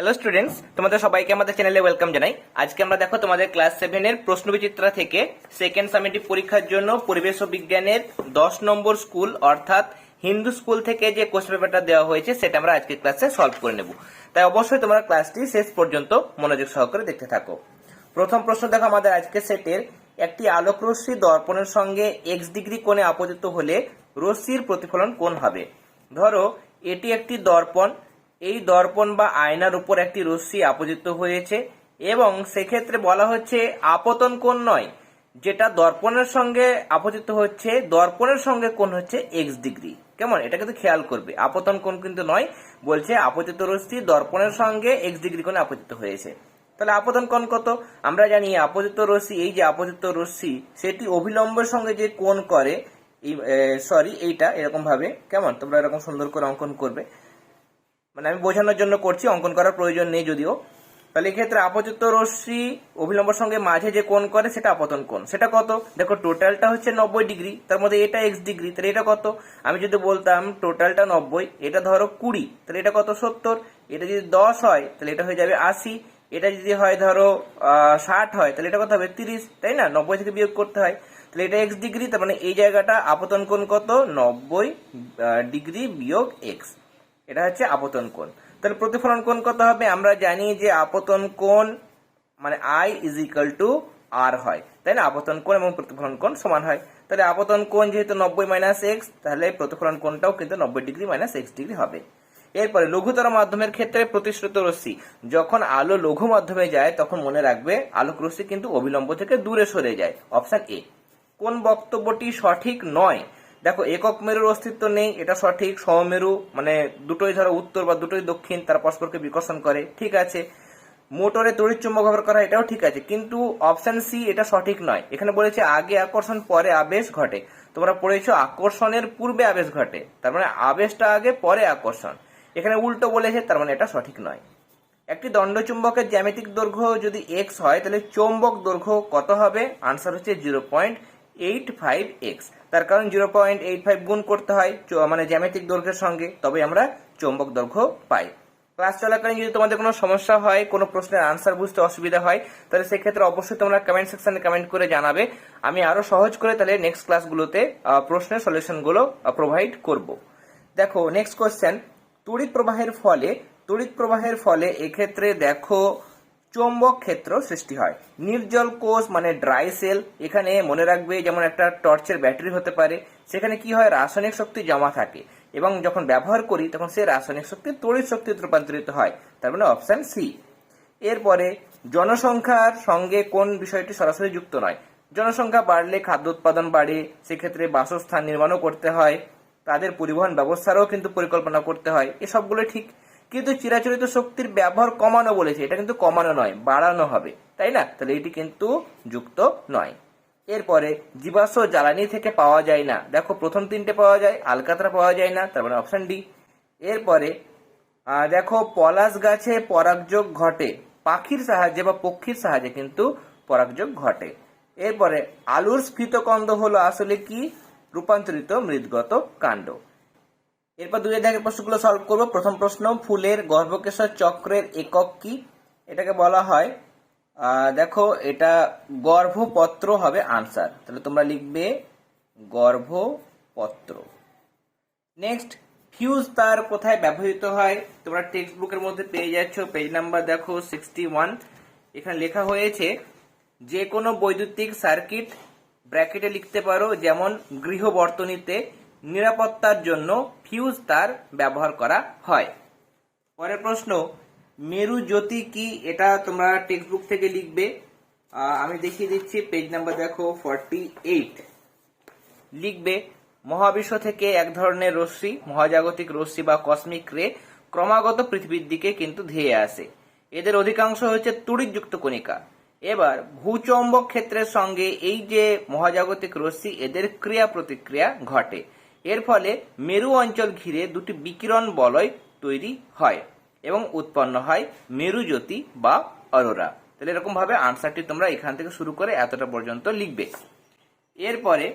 Hello students তোমাদের সবাইকে আমাদের চ্যানেলে ওয়েলকাম জানাই। আজকে আমরা দেখো তোমাদের ক্লাস সেভেনের প্রশ্নবিচিত্রা থেকে সেকেন্ড সামেটিভ পরীক্ষার জন্য পরিবেশ ও বিজ্ঞানের দশ নম্বর স্কুল অর্থাৎ হিন্দু স্কুল থেকে যে কোশ্চেন পেপারটা দেওয়া হয়েছে, সেটা আমরা আজকের ক্লাসে সলভ করে নেব। তাই অবশ্যই তোমরা ক্লাসটি শেষ পর্যন্ত মনোযোগ সহকারে দেখতে থাকো। প্রথম প্রশ্ন দেখো, আমাদের আজকে সেটের একটি আলোক রশ্মি দর্পণের সঙ্গে এক্স ডিগ্রি কোণে আপতিত হলে রশ্মির প্রতিফলন কোণ হবে? ধরো, এটি একটি দর্পণ এই দর্পণ বা আয়নার উপর একটি রশ্মি আপতিত হয়েছে এবং সেক্ষেত্রে বলা হচ্ছে আপতন কোণ নয়। যেটা দর্পণের সঙ্গে আপতিত হচ্ছে, দর্পণের সঙ্গে কোণ হচ্ছে এক্স ডিগ্রি। কেমন? এটা কিন্তু খেয়াল করবে। আপতন কোণ কিন্তু নয়, বলছে আপতিত রশ্মি দর্পণের সঙ্গে এক্স ডিগ্রি কোণে আপতিত হয়েছে। তাহলে আপতন কোণ কত? আমরা জানি আপতিত রশ্মি, এই যে আপতিত রশ্মি, সেটি অভিলম্বের সঙ্গে যে কোণ করে সরি এইটা এরকম ভাবে কেমন? তোমরা এরকম সুন্দর করে অঙ্কন করবে। মানে আমি বোঝানোর জন্য করছি, অঙ্কন করার প্রয়োজন নেই যদিও। তাহলে এক্ষেত্রে আপতিত রশ্মি অভিলম্বর সঙ্গে মাঝে যে কোণ করে সেটা আপতন কোণ। সেটা কত? দেখো টোটালটা হচ্ছে নব্বই ডিগ্রি, তার মধ্যে এটা এক্স ডিগ্রি, তাহলে এটা কত? আমি যদি বলতাম টোটালটা নব্বই, এটা ধরো কুড়ি, তাহলে এটা কত? সত্তর। এটা যদি দশ হয়, তাহলে এটা হয়ে যাবে আশি। এটা যদি হয় ধরো ষাট হয়, তাহলে এটা কত হবে? তিরিশ, তাই না? নব্বই থেকে বিয়োগ করতে হয়। তাহলে এটা এক্স ডিগ্রি, তার মানে এই জায়গাটা আপতন কোণ কত? নব্বই ডিগ্রি বিয়োগ এক্স এটা হচ্ছে আপতন কোণ। তাহলে প্রতিফলন কোণ কত হবে? আমরা জানি যে আপতন কোণ মানে i is equal to r হয়। তাই না? আপতন কোণ এবং প্রতিফলন কোণ সমান হয়। তাহলে আপতন কোণ যেহেতু নব্বই মাইনাস এক্স তাহলে প্রতিফলন কোণটাও কিন্তু নব্বই ডিগ্রি মাইনাস এক্স ডিগ্রি হবে। এরপরে লঘুতর মাধ্যমের ক্ষেত্রে প্রতিশ্রুত রশ্মি। যখন আলো লঘু মাধ্যমে যায়, তখন মনে রাখবে আলোক রশ্মি কিন্তু অবিলম্ব থেকে দূরে সরে যায়। অপশন এ কোন বক্তব্যটি সঠিক নয়? দেখো, একক মেরুর অস্তিত্ব নেই, এটা সঠিক সমমেরু মানে দুটোই ধরো উত্তর বা দুটোই দক্ষিণ, তারা পরস্পরকে বিকর্ষণ করে, ঠিক আছে। মোটরে তড়িৎ চুম্বক ব্যবহার করা, এটাও ঠিক আছে, কিন্তু অপশন সি এটা সঠিক নয়। এখানে বলেছে আগে আকর্ষণ, পরে আবেশ ঘটে। তোমরা পড়েছো, আকর্ষণের পূর্বে আবেশ ঘটে, তার মানে আবেশটা আগে, পরে আকর্ষণ। এখানে উল্টো বলেছে, তার মানে এটা সঠিক নয়। একটি দণ্ডচুম্বকের জ্যামিতিক দৈর্ঘ্য যদি এক্স হয়, তাহলে চৌম্বক দৈর্ঘ্য কত হবে? আনসার হচ্ছে zero point eight five x তার কারণ জিরো পয়েন্ট এইট ফাইভ গুণ করতে হয় মানে জ্যামিতিক দৈর্ঘ্যের সঙ্গে তবে আমরা চৌম্বক দৈর্ঘ্য পাই। ক্লাস চলাকালীন যদি তোমাদের কোনো সমস্যা হয়, কোনো প্রশ্নের আনসার বুঝতে অসুবিধা হয়, তাহলে সেক্ষেত্রে অবশ্যই তোমরা কমেন্ট সেকশনে কমেন্ট করে জানাবে। আমি আরও সহজ করে তাহলে নেক্সট ক্লাসগুলোতে প্রশ্নের সলিউশনগুলো প্রোভাইড করব। দেখো নেক্সট কোয়েশ্চেন তড়িৎ প্রবাহের ফলে, তড়িৎ প্রবাহের ফলে এক্ষেত্রে দেখো চৌম্বক ক্ষেত্র সৃষ্টি হয়। নির্জল কোষ মানে ড্রাই সেল। এখানে মনে রাখবে যেমন একটা টর্চের ব্যাটারি হতে পারে। সেখানে কি হয়? রাসায়নিক শক্তি জমা থাকে এবং যখন ব্যবহার করি, তখন সেই রাসায়নিক শক্তি তড়িৎ শক্তিতে রূপান্তরিত হয়। তার মানে অপশান সি। এরপরে জনসংখ্যার সঙ্গে কোন বিষয়টি সরাসরি যুক্ত নয়? জনসংখ্যা বাড়লে খাদ্য উৎপাদন বাড়ে, সেক্ষেত্রে বাসস্থান নির্মাণও করতে হয়। তাদের পরিবহন ব্যবস্থারও কিন্তু পরিকল্পনা করতে হয়। এসবগুলো ঠিক। কিন্তু চিরাচরিত শক্তির ব্যবহার কমানো বলেছে। এটা কিন্তু কমানো নয়, বাড়ানো হবে। তাই না? তাহলে এটি কিন্তু যুক্ত নয়। এরপরে জীবাশ্ম জ্বালানি থেকে পাওয়া যায় না। দেখো, প্রথম তিনটে পাওয়া যায়, আলকাতরা পাওয়া যায় না তার মানে অপশন ডি। এরপরে দেখো, পলাশ গাছে পরাগযোগ ঘটে। পাখির সাহায্যে বা পক্ষীর সাহায্যে কিন্তু পরাগযোগ ঘটে। এরপরে, আলুর স্ফীতকন্দ হলো আসলে কি? রূপান্তরিত মৃদগত কাণ্ড। এরপর দুই দাগের প্রশ্নগুলো সলভ করব। প্রথম প্রশ্ন, ফুলের গর্ভকেশর চক্রের একক কি? এটাকে বলা হয় দেখো, এটা গর্ভপত্র হবে আনসার তাহলে তোমরা লিখবে গর্ভপত্র। নেক্সট ফিউজ তার কোথায় ব্যবহৃত হয়? তোমরা টেক্সট বুকের মধ্যে পেয়ে যাচ্ছ। পেজ নাম্বার দেখো সিক্সটি ওয়ান এখানে লেখা হয়েছে যে কোনো বৈদ্যুতিক সার্কিট ব্র্যাকেটে লিখতে পারো, যেমন গৃহ বর্তনীতে নিরাপত্তার জন্য ফিউজ তার ব্যবহার করা হয়। পরের প্রশ্ন, মেরু জ্যোতি কি? এটা তোমরা টেক্সট বুক থেকে লিখবে। আমি দেখিয়ে দিচ্ছি পেজ নাম্বার দেখো ফর্টি এইট লিখবে, মহাবিশ্ব থেকে এক ধরনের রশ্মি, মহাজাগতিক রশ্মি বা কসমিক রে ক্রমাগত পৃথিবীর দিকে কিন্তু ধেয়ে আসে। এদের অধিকাংশ হচ্ছে তড়িৎযুক্ত কণিকা। এবার, ভূচম্বক ক্ষেত্রের সঙ্গে এই যে মহাজাগতিক রশ্মি, এদের ক্রিয়া প্রতিক্রিয়া ঘটে। এর ফলে মেরু অঞ্চল ঘিরে দুটি বিকিরণ বলয় তৈরি হয় এবং উৎপন্ন হয় মেরুজ্যোতি বা অরোরা। তাহলে এরকম ভাবে আনসারটি তোমরা এখান থেকে শুরু করে এতটা পর্যন্ত লিখবে। এরপরে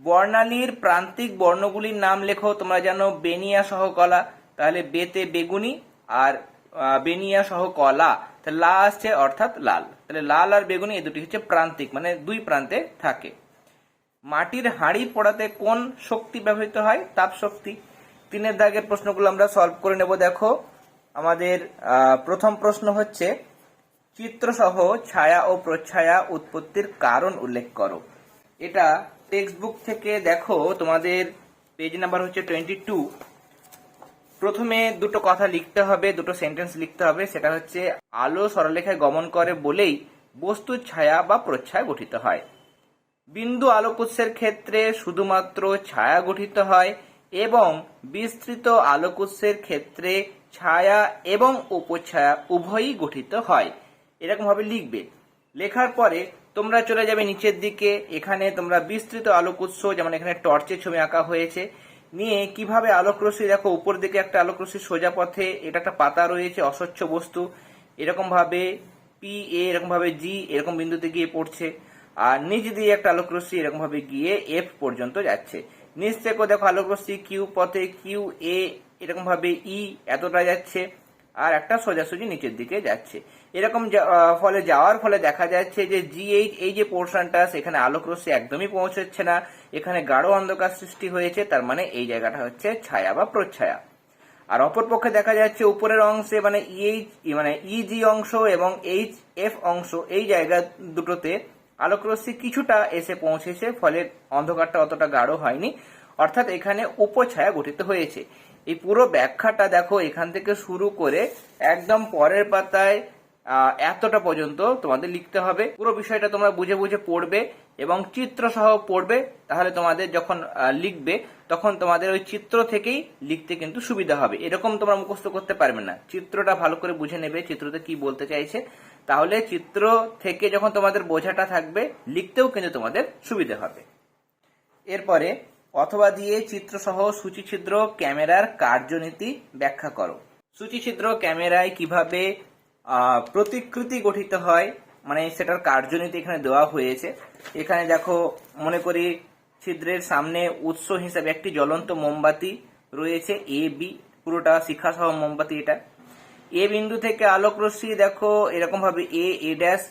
বর্ণালীর প্রান্তিক বর্ণগুলির নাম লেখো, তোমরা জানো বেনিয়া সহ কলা তাহলে বেতে বেগুনি আর বেনিয়া সহ কলা তাহলে লা আসছে অর্থাৎ লাল। তাহলে লাল আর বেগুনি, এই দুটি হচ্ছে প্রান্তিক মানে দুই প্রান্তে থাকে। মাটির হাঁড়ি পড়াতে কোন শক্তি ব্যবহৃত হয়? তাপ শক্তি। তিনের দাগের প্রশ্নগুলো আমরা সলভ করে নেব, দেখো। আমাদের প্রথম প্রশ্ন হচ্ছে, চিত্রসহ ছায়া ও প্রচ্ছায়া উৎপত্তির কারণ উল্লেখ করো। এটা টেক্সট বুক থেকে দেখো, তোমাদের পেজ নাম্বার হচ্ছে টোয়েন্টি টু প্রথমে দুটো কথা লিখতে হবে, দুটো সেন্টেন্স লিখতে হবে। সেটা হচ্ছে, আলো সরলরেখায় গমন করে বলেই বস্তুর ছায়া বা প্রচ্ছায় গঠিত হয়। বিন্দু আলোকুৎসের ক্ষেত্রে শুধুমাত্র ছায়া গঠিত হয় এবং বিস্তৃত আলোকুৎসের ক্ষেত্রে ছায়া এবং উপছায়া উভয়ই গঠিত হয়। এরকম ভাবে লিখবে। লেখার পরে তোমরা চলে যাবে নিচের দিকে। এখানে তোমরা বিস্তৃত আলোকোৎস, যেমন এখানে টর্চের ছবি আঁকা হয়েছে। নিয়ে কীভাবে আলোকরশ্মি, দেখো, উপর দিকে একটা আলোকরশ্মি সোজা পথে, এটা একটা পাতা রয়েছে, অস্বচ্ছ বস্তু। এরকম ভাবে পি এ এরকম ভাবে জি এরকম বিন্দুতে গিয়ে পড়ছে। আর নিচ দিয়ে একটা আলোকরশ্মি এরকম ভাবে গিয়ে এফ পর্যন্ত যাচ্ছে। নিচ থেকেও দেখো আলোকরশ্মি কিউ পথে কিউ এ এরকম ভাবে ই এতটা যাচ্ছে আর একটা সোজাসুজি নিচের দিকে যাচ্ছে। এরকম ফলে যাওয়ার ফলে দেখা যাচ্ছে যে জিএইচ এই যে পোর্শনটা, সেখানে আলোকরশ্মি একদমই পৌঁছচ্ছে না। এখানে গাঢ় অন্ধকার সৃষ্টি হয়েছে, তার মানে এই জায়গাটা হচ্ছে ছায়া বা প্রচ্ছায়া। আর অপরপক্ষে দেখা যাচ্ছে উপরের অংশে মানে ইএইচ মানে ইজি অংশ এবং এইচ এফ অংশ, এই জায়গা দুটোতে আলোকরশ্মি কিছুটা এসে পৌঁছেছে, ফলে অন্ধকারটা অতটা গাঢ় হয়নি। অর্থাৎ এখানে উপছায়া গঠিত হয়েছে। এই পুরো ব্যাখ্যাটা দেখো এখান থেকে শুরু করে একদম পরের পাতায় এতটা পর্যন্ত তোমাদের লিখতে হবে। পুরো বিষয়টা তোমরা বুঝে বুঝে পড়বে এবং চিত্র সহ পড়বে। তাহলে তোমাদের যখন লিখবে, তখন তোমাদের ওই চিত্র থেকেই লিখতে কিন্তু সুবিধা হবে। এরকম তোমরা মুখস্থ করতে পারবে না। চিত্রটা ভালো করে বুঝে নেবে, চিত্রতে কি বলতে চাইছে। তাহলে চিত্র থেকে যখন তোমাদের বোঝাটা থাকবে, লিখতেও কিন্তু তোমাদের সুবিধা হবে। এরপরে, অথবা দিয়ে চিত্রসহ সূচিছিদ্র ক্যামেরার কার্যনীতি ব্যাখ্যা করো। সূচিছিদ্র ক্যামেরায় কীভাবে প্রতিকৃতি গঠিত হয় মানে সেটার কার্যনীতি এখানে দেওয়া হয়েছে। এখানে দেখো, মনে করি ছিদ্রের সামনে উৎস হিসাবে একটি জ্বলন্ত মোমবাতি রয়েছে, এ, বি, পুরোটা শিখা সহ মোমবাতি এটা। এ বিন্দু থেকে আলোক রশ্মি, দেখো, এরকম ভাবে এ এ ড্যাশ,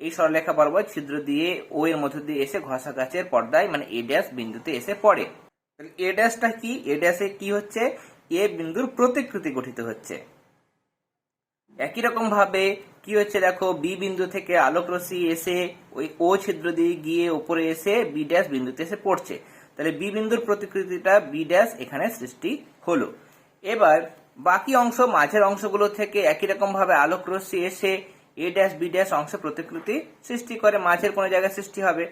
এই সরলেখা বরাবর ছিদ্র দিয়ে ও এর মধ্য দিয়ে এসে ঘষা গাছের পর্দায় মানে এ ড্যাশ বিন্দুতে এসে পড়ে। তাহলে এ ড্যাশটা কি? এ ড্যাশে কি হচ্ছে? এ বিন্দুর প্রতিকৃতি গঠিত হচ্ছে। একই রকম ভাবে কি হচ্ছে দেখো? বি বিন্দু থেকে আলোক রশ্মি এসে ওই ও ছিদ্র দিয়ে গিয়ে উপরে এসে বি ড্যাশ বিন্দুতে এসে পড়ছে। তাহলে বি বিন্দুর প্রতিকৃতিটা বি ড্যাশ এখানে সৃষ্টি হলো। এবার বাকি অংশ মাঝের অংশগুলো থেকে একই রকম ভাবে আলোক রশ্মি এসে এ ড্যাশ বি ড্যাশ অংশ প্রতিকৃতি সৃষ্টি করে, মাঝের কোনো জায়গায় সৃষ্টি হবে।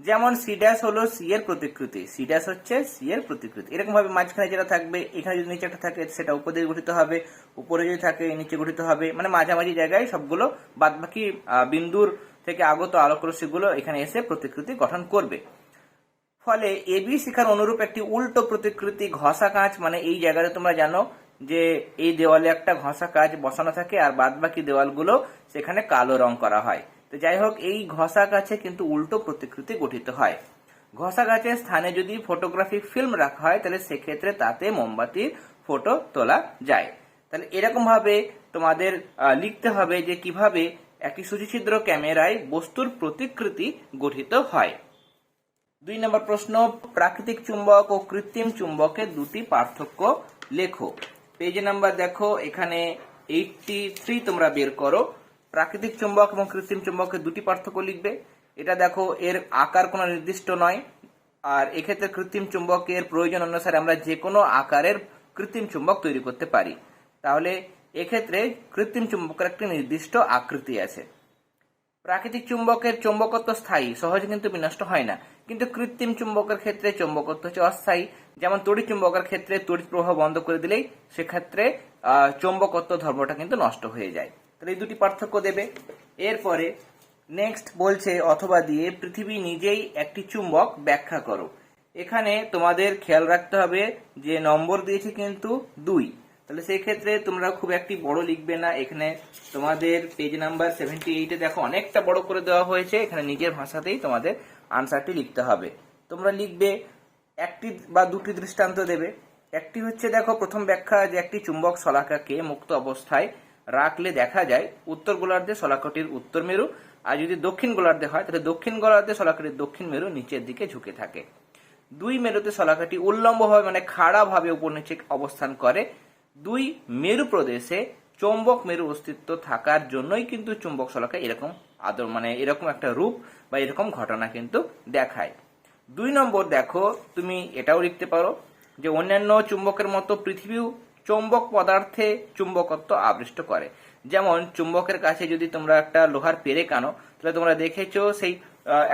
যেমন সি ড্যাশ হলো সি এর প্রতিকৃতি সি ড্যাশ হচ্ছে সি এর প্রতিকৃতি। এরকম ভাবে মাঝখানে যেটা থাকবে, এখানে যদি নিচে একটা থাকে, সেটা উপর গঠিত হবে, উপরে যদি থাকে, নিচে গঠিত হবে। মানে মাঝামাঝি জায়গায় সবগুলো বাদ বাকি বিন্দুর থেকে আগত আলোক রশ্মিগুলো এখানে এসে প্রতিকৃতি গঠন করবে। ফলে এবি শিখার অনুরূপ একটি উল্টো প্রতিকৃতি, ঘষা কাঁচ মানে এই জায়গাতে তোমরা জানো যে এই দেওয়ালে একটা ঘষা কাজ বসানো থাকে আর বাদ বাকি দেওয়ালগুলো সেখানে কালো রং করা হয়। তো যাই হোক, এই ঘষা কাছে কিন্তু উল্টো প্রতিকৃতি গঠিত হয়। ঘষা গাছের স্থানে যদি ফটোগ্রাফিক ফিল্ম রাখা হয়, তাহলে সেক্ষেত্রে তাতে মোমবাতির ফটো তোলা যায়। তাহলে এরকম ভাবে তোমাদের লিখতে হবে যে কীভাবে একটি সুচিছিদ্র ক্যামেরায় বস্তুর প্রতিকৃতি গঠিত হয়। দুই নম্বর প্রশ্ন, প্রাকৃতিক চুম্বক ও কৃত্রিম চুম্বকের দুটি পার্থক্য লেখো। পেজ নাম্বার দেখো, এখানে এইটটি থ্রি তোমরা বের করো। প্রাকৃতিক চুম্বক এবং কৃত্রিম চুম্বকের দুটি পার্থক্য লিখবে। এটা দেখো, এর আকার কোনো নির্দিষ্ট নয়। আর এক্ষেত্রে কৃত্রিম চুম্বকের প্রয়োজন অনুসারে আমরা যে কোনো আকারের কৃত্রিম চুম্বক তৈরি করতে পারি। তাহলে এক্ষেত্রে কৃত্রিম চুম্বকের একটি নির্দিষ্ট আকৃতি আছে। প্রাকৃতিক চুম্বকের চৌম্বকত্ব স্থায়ী, সহজে কিন্তু বিনষ্ট হয় না। কিন্তু কৃত্রিম চুম্বকের ক্ষেত্রে চুম্বকত্ব হচ্ছে অস্থায়ী। যেমন তড়িৎ চুম্বকের ক্ষেত্রে তড়িৎ প্রবাহ বন্ধ করে দিলেই সেক্ষেত্রে চুম্বকত্ব ধর্মটা কিন্তু নষ্ট হয়ে যায়। তাহলে এই দুটি পার্থক্য দেবে। এরপরে নেক্সট বলছে, অথবা দিয়ে পৃথিবী নিজেই একটি চুম্বক ব্যাখ্যা করো। এখানে তোমাদের খেয়াল রাখতে হবে যে নম্বর দিয়েছে কিন্তু দুই। তাহলে সেই ক্ষেত্রে তোমরা খুব একটি বড় লিখবে না। এখানে তোমাদের পেজ নাম্বার সেভেন্টি এইটে দেখো অনেকটা বড় করে দেওয়া হয়েছে। এখানে নিজের ভাষাতেই তোমাদের আনসারটি লিখতে হবে। তোমরা লিখবে, একটি বা দুটি দৃষ্টান্ত দেবে। একটি হচ্ছে, দেখো, প্রথম ব্যাখ্যা যে একটি চুম্বক শলাকাকে মুক্ত অবস্থায় রাখলে দেখা যায়, উত্তর গোলার্ধে শলাকাটির উত্তর মেরু, আর যদি দক্ষিণ গোলার্ধে হয়, তাহলে দক্ষিণ গোলার্ধে শলাকাটির দক্ষিণ মেরু নিচের দিকে ঝুঁকে থাকে। দুই মেরুতে শলাকাটি উল্লম্বভাবে মানে খাড়াভাবে উপর নিচে অবস্থান করে। দুই মেরু প্রদেশে চৌম্বক মেরু অস্তিত্ব থাকার জন্যই কিন্তু চুম্বক শলাকা এরকম আদর মানে এরকম একটা রূপ বা এরকম ঘটনা কিন্তু দেখায়। দুই নম্বর, দেখো, তুমি এটাও লিখতে পারো যে অন্যান্য চুম্বকের মতো পৃথিবীও চৌম্বক পদার্থে চুম্বকত্ব আবিষ্ট করে। যেমন, চুম্বকের কাছে যদি তোমরা একটা লোহার পেরেক আনো, তাহলে তোমরা দেখেছ সেই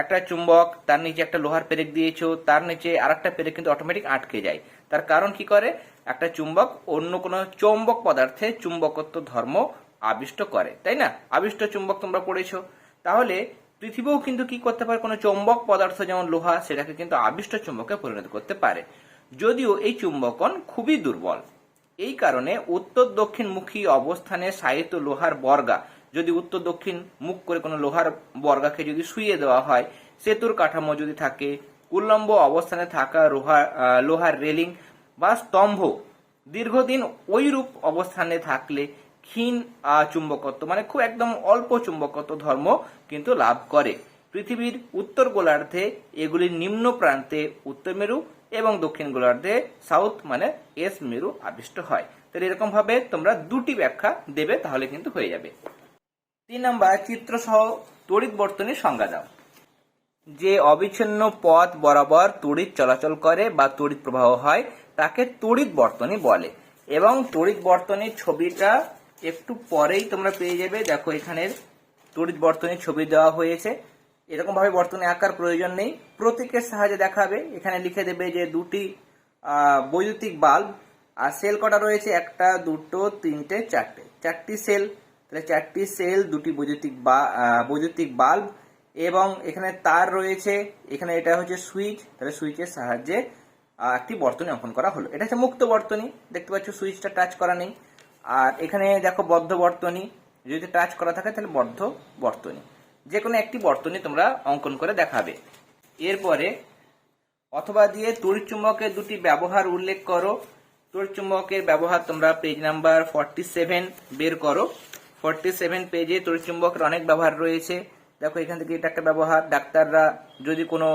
একটা চুম্বক, তার নিচে একটা লোহার পেরেক দিয়েছ, তার নিচে আরেকটা পেরেক কিন্তু অটোমেটিক আটকে যায়। তার কারণ কি করে? একটা চুম্বক অন্য কোনো চৌম্বক পদার্থে চুম্বকত্ব ধর্ম আবিষ্ট করে, তাই না? আবিষ্ট চুম্বক তোমরা পড়েছো। তাহলে পৃথিবীও কিন্তু কি করতে পারে? কোনো চৌম্বক পদার্থ যেমন লোহা, সেটাকে কিন্তু আবিষ্ট চুম্বকে পরিণত করতে পারে। যদিও এই চুম্বকন খুবই দুর্বল। এই কারণে উত্তর দক্ষিণমুখী অবস্থানে সাহিত্য লোহার বর্গা, যদি উত্তর দক্ষিণ মুখ করে কোনো লোহার বর্গাকে যদি শুইয়ে দেওয়া হয়, সেতুর কাঠামো যদি থাকে উল্লম্ব অবস্থানে থাকা লোহার লোহার রেলিং বা স্তম্ভ দীর্ঘদিন ওইরূপ অবস্থানে থাকলে ক্ষীণ চুম্বকত্ব মানে খুব একদম অল্প চুম্বকত্ব ধর্ম কিন্তু লাভ করে। পৃথিবীর উত্তর গোলার্ধে এগুলির নিম্ন প্রান্তে উত্তর মেরু এবং দক্ষিণ গোলার্ধে সাউথ মানে এস মেরু আবিষ্ট হয়। তাহলে এরকম ভাবে তোমরা দুটি ব্যাখ্যা দেবে, তাহলে কিন্তু হয়ে যাবে। তিন নাম্বার চিত্র সহ তড়িৎ বর্তনীর সংজ্ঞা দাও। যে অবিচ্ছিন্ন পথ বরাবর তড়িৎ চলাচল করে বা তড়িৎ প্রবাহ হয়, তাকে তড়িৎ বর্তনী বলে। এবং তড়িৎ বর্তনীর ছবিটা একটু পরেই তোমরা পেয়ে যাবে। দেখো এখানের তড়িৎ বর্তনীর ছবি দেওয়া হয়েছে। এরকম ভাবে বর্তনী আঁকার প্রয়োজন নেই। প্রতীকের সাহায্যে দেখাবে। এখানে লিখে দেবে যে দুটি বৈদ্যুতিক বাল্ব আর সেল কটা রয়েছে? একটা, দুটো, তিনটে, চারটে। চারটি সেল। তাহলে চারটি সেল, দুটি বৈদ্যুতিক বা- বৈদ্যুতিক বাল্ব এবং এখানে তার রয়েছে, এখানে এটা হচ্ছে সুইচ, তাহলে সুইচের সাহায্যে একটি বর্তনী অঙ্কন করা হলো। এটা হচ্ছে মুক্ত বর্তনী, দেখতে পাচ্ছ সুইচটা টাচ করা নেই। আর এখানে দেখো বদ্ধ বর্তনী, যদি টাচ করা থাকে তাহলে বদ্ধ বর্তনী। যে কোনো একটি বর্তনী তোমরা অঙ্কন করে দেখাবে। এরপরে, অথবা দিয়ে তড়িৎ চুম্বকের দুটি ব্যবহার উল্লেখ করো। তড়িৎ চুম্বকের ব্যবহার তোমরা পেজ নাম্বার ফর্টি সেভেন বের করো। ফর্টি সেভেন পেজে তড়িৎ চুম্বকের অনেক ব্যবহার রয়েছে। দেখো, এখান থেকে এটা একটা ব্যবহার। ডাক্তাররা যদি কোনো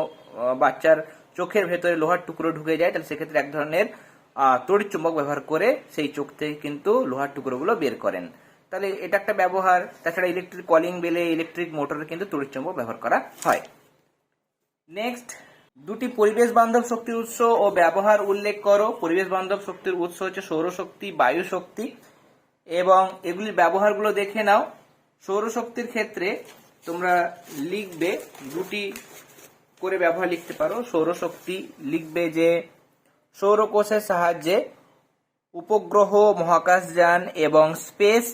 বাচ্চার চোখের ভেতরে লোহার টুকরো ঢুকে যায়, তাহলে সেক্ষেত্রে এক ধরনের তড়িৎ চুম্বক ব্যবহার করে সেই চোখ থেকে কিন্তু লোহার টুকরোগুলো বের করেন। তাহলে এটা একটা ব্যবহার। তাছাড়া ইলেকট্রিক কলিং বেলে ইলেকট্রিক মোটরে কিন্তু তড়িৎ চুম্বক ব্যবহার করা হয়। নেক্সট দুটি পরিবেশ বান্ধব শক্তির উৎস ও ব্যবহার উল্লেখ করো। পরিবেশ বান্ধব শক্তির উৎস হচ্ছে সৌরশক্তি বায়ু শক্তি এবং এগুলির ব্যবহারগুলো দেখে নাও। সৌরশক্তির ক্ষেত্রে তোমরা লিখবে দুটি করে ব্যবহার লিখতে পারো। সৌরশক্তি লিখবে যে, সৌরকোষের সাহায্যে উপগ্রহ মহাকাশযান এবং স্পেস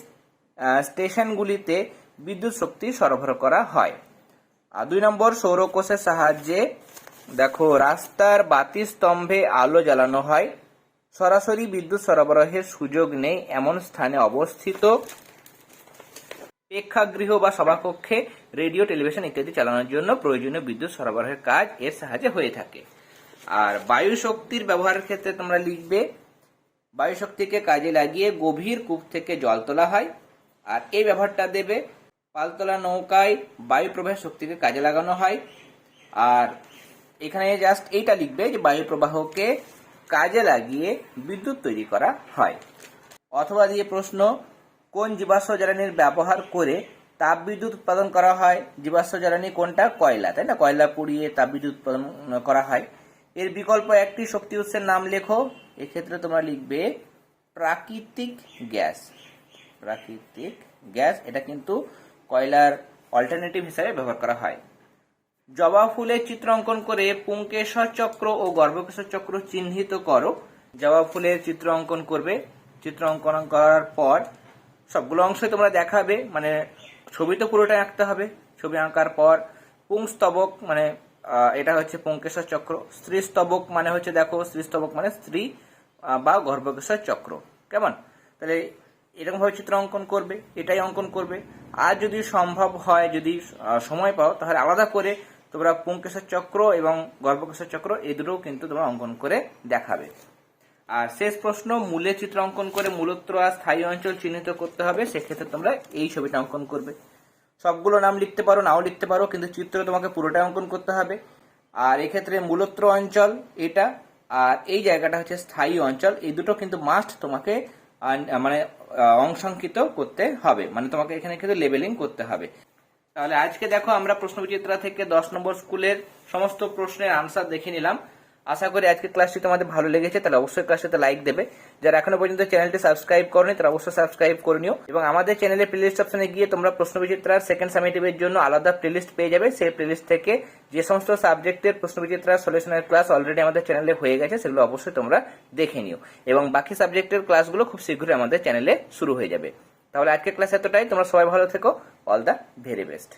স্টেশনগুলিতে বিদ্যুৎ শক্তি সরবরাহ করা হয়। আর দুই নম্বর, সৌরকোষের সাহায্যে দেখো, রাস্তার বাতি স্তম্ভে আলো জ্বালানো হয়। সরাসরি বিদ্যুৎ সরবরাহের সুযোগ নেই, এমন স্থানে অবস্থিত। প্রেক্ষাগৃহ বা সভাকক্ষে রেডিও, টেলিভিশন ইত্যাদি চালানোর জন্য প্রয়োজনীয় বিদ্যুৎ সরবরাহের কাজ এর সাহায্যে হয়ে থাকে। আর বায়ু শক্তির ব্যবহারের ক্ষেত্রে তোমরা লিখবে বায়ু শক্তিকে কাজে লাগিয়ে গভীর কূপ থেকে জল তোলা হয়। আর এই ব্যবহারটা দেবে, পালতোলা নৌকায় বায়ু প্রবাহের শক্তিকে কাজে লাগানো হয়। আর এখানে জাস্ট এইটা লিখবে যে বায়ু প্রবাহকে কাজে লাগিয়ে বিদ্যুৎ তৈরি করা হয়। অথবা দিয়ে প্রশ্ন কোন জীবাশ্ম জ্বালানির ব্যবহার করে তাপবিদ্যুৎ উৎপাদন করা হয়? জীবাশ্ম জ্বালানি কোনটা? কয়লা, তাই না? কয়লা পুড়িয়ে তাপবিদ্যুৎ উৎপাদন করা হয়। এর বিকল্প একটি শক্তি উৎসের নাম লেখো। এক্ষেত্রে তোমরা লিখবে প্রাকৃতিক গ্যাস। প্রাকৃতিক গ্যাস, এটা কিন্তু কয়লার অল্টারনেটিভ হিসাবে ব্যবহার করা হয়। জবা ফুলের চিত্র অঙ্কন করে পুঙ্কেশ্বর চক্র ও গর্ভকেশ্বর চক্র চিহ্নিত করো। জবা ফুলের চিত্র অঙ্কন করবে। চিত্র অঙ্কন করার পর সবগুলো অংশই তোমরা দেখাবে মানে ছবি তো পুরোটাই আঁকতে হবে, ছবি আঁকার পর পুংস্তবক মানে এটা হচ্ছে পুঙ্কেশ্বর চক্র স্ত্রী স্তবক মানে হচ্ছে দেখো স্ত্রী স্তবক মানে স্ত্রী বা গর্ভকেশ্বর চক্র, কেমন? তাহলে এরকম ভাবে চিত্র অঙ্কন করবে, এটাই অঙ্কন করবে। আর যদি সম্ভব হয়, যদি সময় পাও, তাহলে আলাদা করে তোমরা পুঙ্কেশ্বর চক্র এবং গর্ভকেশ্বর চক্র, এই দুটোও কিন্তু তোমরা অঙ্কন করে দেখাবে। আর শেষ প্রশ্ন, মূলে চিত্র অঙ্কন করে মূলত্র আর স্থায়ী অঞ্চল চিহ্নিত করতে হবে, সেক্ষেত্রে তোমরা এই ছবিটা অঙ্কন করবে। সবগুলো নাম লিখতে পারো, নাও লিখতে পারো, কিন্তু চিত্র তোমাকে পুরোটা অঙ্কন করতে হবে। আর এক্ষেত্রে মূলত্র অঞ্চল এটা, আর এই জায়গাটা হচ্ছে স্থায়ী অঞ্চল, এই দুটো কিন্তু মাস্ট তোমাকে মানে অংশাঙ্কিত করতে হবে মানে তোমাকে এখানে কিন্তু লেবেলিং করতে হবে। তাহলে আজকে দেখো আমরা প্রশ্নবিচিত্রা থেকে দশ নম্বর স্কুলের সমস্ত প্রশ্নের আনসার দেখে নিলাম। আশা করি আজকে ক্লাসটি তোমাদের ভালো লেগেছে, তাহলে অবশ্যই ক্লাসটিতে লাইক দেবে। যারা এখনও পর্যন্ত চ্যানেলটি সাবস্ক্রাইব করনি, তারা অবশ্যই সাবস্ক্রাইব করে নিও। এবং আমাদের চ্যানেলের প্লেলিস্ট অপশনে গিয়ে তোমরা প্রশ্নবিচিত্রার সেকেন্ড সামিটিভের জন্য আলাদা প্লেলিস্ট পেয়ে যাবে। সেই প্লেলিস্ট থেকে যে সমস্ত সাবজেক্টের প্রশ্নবিচিত্রার সলিউশনের ক্লাস অলরেডি আমাদের চ্যানেলে হয়ে গেছে, সেগুলো অবশ্যই তোমরা দেখে নিও। এবং বাকি সাবজেক্টের ক্লাসগুলো খুব শীঘ্রই আমাদের চ্যানেলে শুরু হয়ে যাবে। তাহলে আজকের ক্লাস এতটাই, তোমরা সবাই ভালো থেকো। All the very best